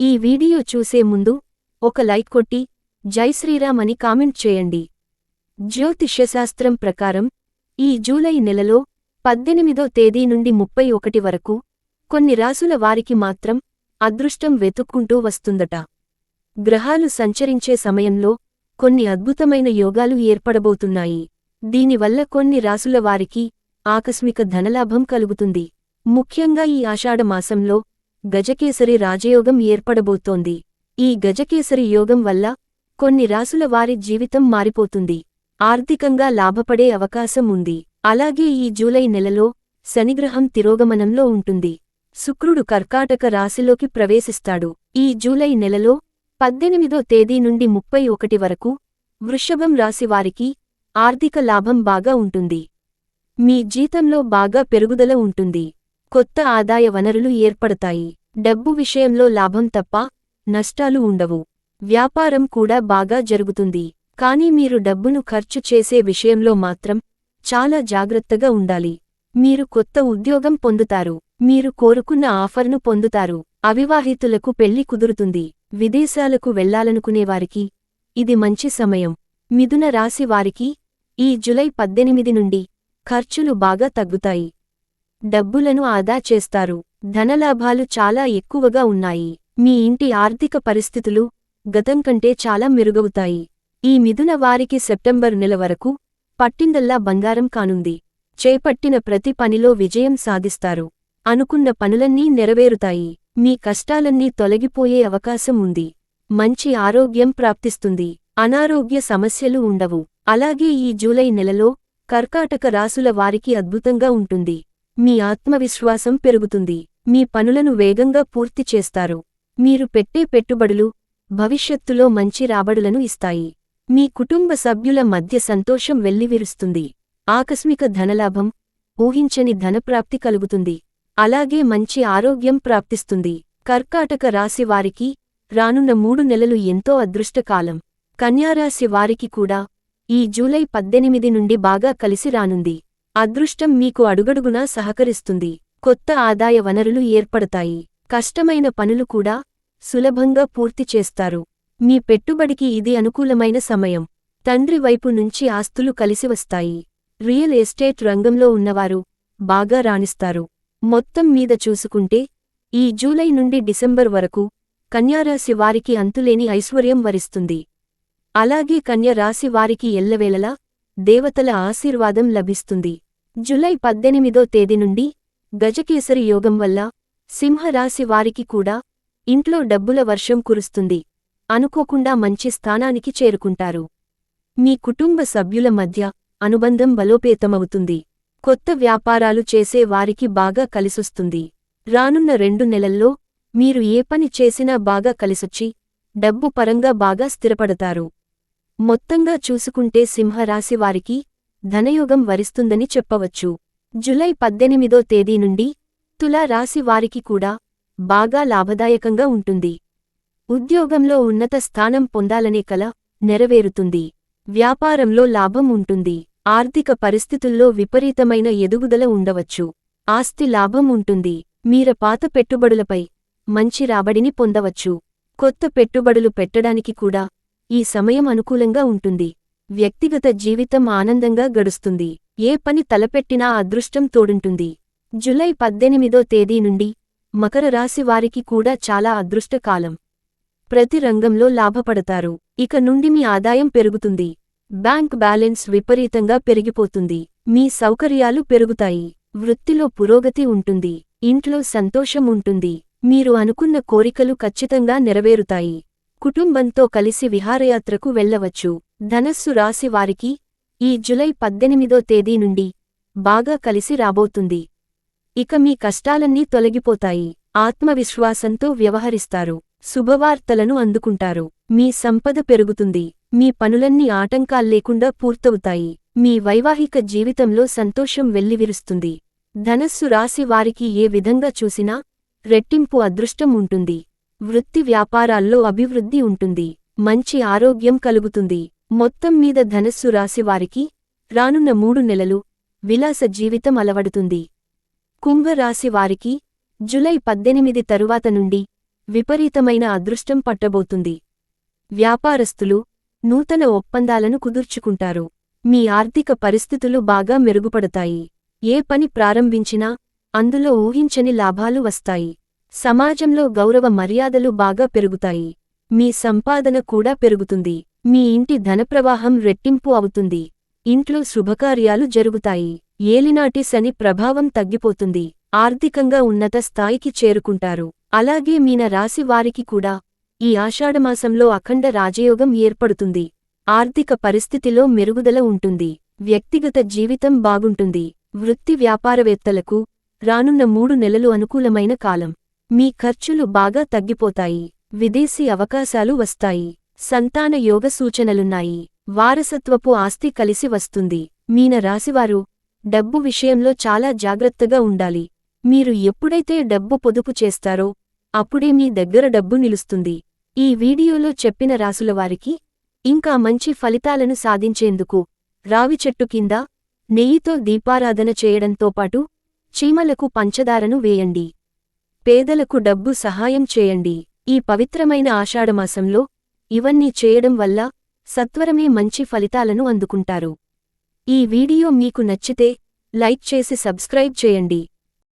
ఈ వీడియో చూసే ముందు ఒక లైక్ కొట్టి జై శ్రీరామ్ అని కామెంట్ చేయండి. జ్యోతిష్యశాస్త్రం ప్రకారం ఈ జూలై నెలలో పద్దెనిమిదో తేదీ నుండి ముప్పై ఒకటి వరకు కొన్ని రాసుల వారికి మాత్రం అదృష్టం వెతుక్కుంటూ వస్తుందట. గ్రహాలు సంచరించే సమయంలో కొన్ని అద్భుతమైన యోగాలు ఏర్పడబోతున్నాయి. దీనివల్ల కొన్ని రాసుల వారికి ఆకస్మిక ధనలాభం కలుగుతుంది. ముఖ్యంగా ఈ ఆషాఢమాసంలో గజకేసరి రాజయోగం ఏర్పడబోతోంది. ఈ గజకేసరి యోగం వల్ల కొన్ని రాసుల వారి జీవితం మారిపోతుంది. ఆర్థికంగా లాభపడే అవకాశం ఉంది. అలాగే ఈ జూలై నెలలో శనిగ్రహం తిరోగమనంలో ఉంటుంది. శుక్రుడు కర్కాటక రాశిలోకి ప్రవేశిస్తాడు. ఈ జూలై నెలలో పద్దెనిమిదో తేదీ నుండి ముప్పై ఒకటి వరకు వృషభం రాశివారికి ఆర్థిక లాభం బాగా ఉంటుంది. మీ జీతంలో బాగా పెరుగుదల ఉంటుంది. కొత్త ఆదాయ వనరులు ఏర్పడతాయి. డబ్బు విషయంలో లాభం తప్ప నష్టాలు ఉండవు. వ్యాపారం కూడా బాగా జరుగుతుంది. కానీ మీరు డబ్బును ఖర్చు చేసే విషయంలో మాత్రం చాలా జాగ్రత్తగా ఉండాలి. మీరు కొత్త ఉద్యోగం పొందుతారు. మీరు కోరుకున్న ఆఫర్ను పొందుతారు. అవివాహితులకు పెళ్ళి కుదురుతుంది. విదేశాలకు వెళ్ళాలనుకునేవారికి ఇది మంచి సమయం. మిథున రాశి వారికి ఈ జులై పద్దెనిమిది నుండి ఖర్చులు బాగా తగ్గుతాయి. డబ్బులను ఆదా చేస్తారు. ధనలాభాలు చాలా ఎక్కువగా ఉన్నాయి. మీ ఇంటి ఆర్థిక పరిస్థితులు గతం కంటే చాలా మెరుగవుతాయి. ఈ మిథున వారికి సెప్టెంబర్ నెల వరకు పట్టిందల్లా బంగారం కానుంది. చేపట్టిన ప్రతి పనిలో విజయం సాధిస్తారు. అనుకున్న పనులన్నీ నెరవేరుతాయి. మీ కష్టాలన్నీ తొలగిపోయే అవకాశం ఉంది. మంచి ఆరోగ్యం ప్రాప్తిస్తుంది. అనారోగ్య సమస్యలు ఉండవు. అలాగే ఈ జూలై నెలలో కర్కాటక రాసుల వారికి అద్భుతంగా ఉంటుంది. మీ ఆత్మవిశ్వాసం పెరుగుతుంది. మీ పనులను వేగంగా పూర్తి చేస్తారు. మీరు పెట్టే పెట్టుబడులు భవిష్యత్తులో మంచి రాబడులను ఇస్తాయి. మీ కుటుంబ సభ్యుల మధ్య సంతోషం వెల్లివిరుస్తుంది. ఆకస్మిక ధనలాభం ఊహించని ధనప్రాప్తి కలుగుతుంది. అలాగే మంచి ఆరోగ్యం ప్రాప్తిస్తుంది. కర్కాటక రాశి వారికి రానున్న మూడు నెలలు ఎంతో అదృష్టకాలం. కన్యారాశి వారికి కూడా ఈ జూలై పద్దెనిమిది నుండి బాగా కలిసి రానుంది. అదృష్టం మీకు అడుగడుగునా సహకరిస్తుంది. కొత్త ఆదాయ వనరులు ఏర్పడతాయి. కష్టమైన పనులు కూడా సులభంగా పూర్తి చేస్తారు. మీ పెట్టుబడికి ఇది అనుకూలమైన సమయం. తండ్రి వైపు నుంచి ఆస్తులు కలిసివస్తాయి రియల్ ఎస్టేట్ రంగంలో ఉన్నవారు బాగా రాణిస్తారు. మొత్తం మీద చూసుకుంటే ఈ జూలై నుండి డిసెంబర్ వరకు కన్యారాశి వారికి అంతులేని ఐశ్వర్యం వరిస్తుంది. అలాగే కన్యరాశి వారికి ఎల్లవేళలా దేవతల ఆశీర్వాదం లభిస్తుంది. జులై పద్దెనిమిదో తేదీ నుండి గజకేసరి యోగం వల్ల సింహరాశి వారికి కూడా ఇంట్లో డబ్బుల వర్షం కురుస్తుంది. అనుకోకుండా మంచి స్థానానికి చేరుకుంటారు. మీ కుటుంబ సభ్యుల మధ్య అనుబంధం బలోపేతమవుతుంది. కొత్త వ్యాపారాలు చేసే వారికి బాగా కలిసొస్తుంది. రానున్న రెండు నెలల్లో మీరు ఏ పని చేసినా బాగా కలిసొచ్చి డబ్బు పరంగా బాగా స్థిరపడతారు. మొత్తంగా చూసుకుంటే సింహరాశి వారికి ధనయోగం వరిస్తుందని చెప్పవచ్చు. జులై పద్దెనిమిదో తేదీ నుండి తులా రాశి వారికి కూడా బాగా లాభదాయకంగా ఉంటుంది. ఉద్యోగంలో ఉన్నత స్థానం పొందాలనే కల నెరవేరుతుంది. వ్యాపారంలో లాభం ఉంటుంది. ఆర్థిక పరిస్థితుల్లో విపరీతమైన ఎదుగుదల ఉండవచ్చు. ఆస్తి లాభం ఉంటుంది. మీర పాత పెట్టుబడులపై మంచి రాబడిని పొందవచ్చు. కొత్త పెట్టుబడులు పెట్టడానికి కూడా ఈ సమయం అనుకూలంగా ఉంటుంది. వ్యక్తిగత జీవితం ఆనందంగా గడుస్తుంది. ఏ పని తలపెట్టినా అదృష్టం తోడుంటుంది. జులై పద్దెనిమిదో తేదీ నుండి మకర రాశి వారికి కూడా చాలా అదృష్టకాలం. ప్రతి రంగంలో లాభపడతారు. ఇక నుండి మీ ఆదాయం పెరుగుతుంది. బ్యాంక్ బ్యాలెన్స్ విపరీతంగా పెరిగిపోతుంది. మీ సౌకర్యాలు పెరుగుతాయి. వృత్తిలో పురోగతి ఉంటుంది. ఇంట్లో సంతోషం ఉంటుంది. మీరు అనుకున్న కోరికలు ఖచ్చితంగా నెరవేరుతాయి. కుటుంబంతో కలిసి విహారయాత్రకు వెళ్ళవచ్చు ధనస్సు రాశి వారికి ఈ జులై పద్దెనిమిదో తేదీ నుండి బాగా కలిసి రాబోతుంది. ఇక మీ కష్టాలన్నీ తొలగిపోతాయి. ఆత్మవిశ్వాసంతో వ్యవహరిస్తారు. శుభవార్తలను అందుకుంటారు. మీ సంపద పెరుగుతుంది. మీ పనులన్నీ ఆటంకాల్లేకుండా పూర్తవుతాయి. మీ వైవాహిక జీవితంలో సంతోషం వెల్లివిరుస్తుంది. ధనస్సు రాశి వారికి ఏ విధంగా చూసినా రెట్టింపు అదృష్టం ఉంటుంది. వృత్తి వ్యాపారాల్లో అభివృద్ధి ఉంటుంది మంచి ఆరోగ్యం కలుగుతుంది. మొత్తం మీద ధనస్సు రాశివారికి రానున్న మూడు నెలలు విలాస జీవితం అలవడుతుంది. కుంభరాశివారికి జులై పద్దెనిమిది తరువాత నుండి విపరీతమైన అదృష్టం పట్టబోతుంది. వ్యాపారస్తులు నూతన ఒప్పందాలను కుదుర్చుకుంటారు. మీ ఆర్థిక పరిస్థితులు బాగా మెరుగుపడతాయి. ఏ పని ప్రారంభించినా అందులో ఊహించని లాభాలు వస్తాయి. సమాజంలో గౌరవ మర్యాదలు బాగా పెరుగుతాయి. మీ సంపాదన కూడా పెరుగుతుంది. మీ ఇంటి ధనప్రవాహం రెట్టింపు అవుతుంది. ఇంట్లో శుభకార్యాలు జరుగుతాయి. ఏలినాటి శని ప్రభావం తగ్గిపోతుంది. ఆర్థికంగా ఉన్నత స్థాయికి చేరుకుంటారు. అలాగే మీన రాశి వారికి కూడా. ఈ ఆషాఢమాసంలో అఖండ రాజయోగం ఏర్పడుతుంది. ఆర్థిక పరిస్థితిలో మెరుగుదల ఉంటుంది. వ్యక్తిగత జీవితం బాగుంటుంది. వృత్తి వ్యాపారవేత్తలకు రానున్న మూడు నెలలు అనుకూలమైన కాలం. మీ ఖర్చులు బాగా తగ్గిపోతాయి విదేశీ అవకాశాలు వస్తాయి సంతాన యోగ సూచనలున్నాయి వారసత్వపు ఆస్తి కలిసి వస్తుంది. మీన రాశివారు డబ్బు విషయంలో చాలా జాగ్రత్తగా ఉండాలి. మీరు ఎప్పుడైతే డబ్బు పొదుపు చేస్తారో అప్పుడే మీ దగ్గర డబ్బు నిలుస్తుంది. ఈ వీడియోలో చెప్పిన రాశులవారికి ఇంకా మంచి ఫలితాలను సాధించేందుకు రావి చెట్టు కింద నెయ్యితో దీపారాధన చేయడంతో పాటు చీమలకు పంచదారను వేయండి. పేదలకు డబ్బు సహాయం చేయండి. ఈ పవిత్రమైన ఆషాఢమాసంలో ఇవన్నీ చేయడం వల్ల సత్వరమే మంచి ఫలితాలను అందుకుంటారు. ఈ వీడియో మీకు నచ్చితే లైక్ చేసి సబ్స్క్రైబ్ చేయండి.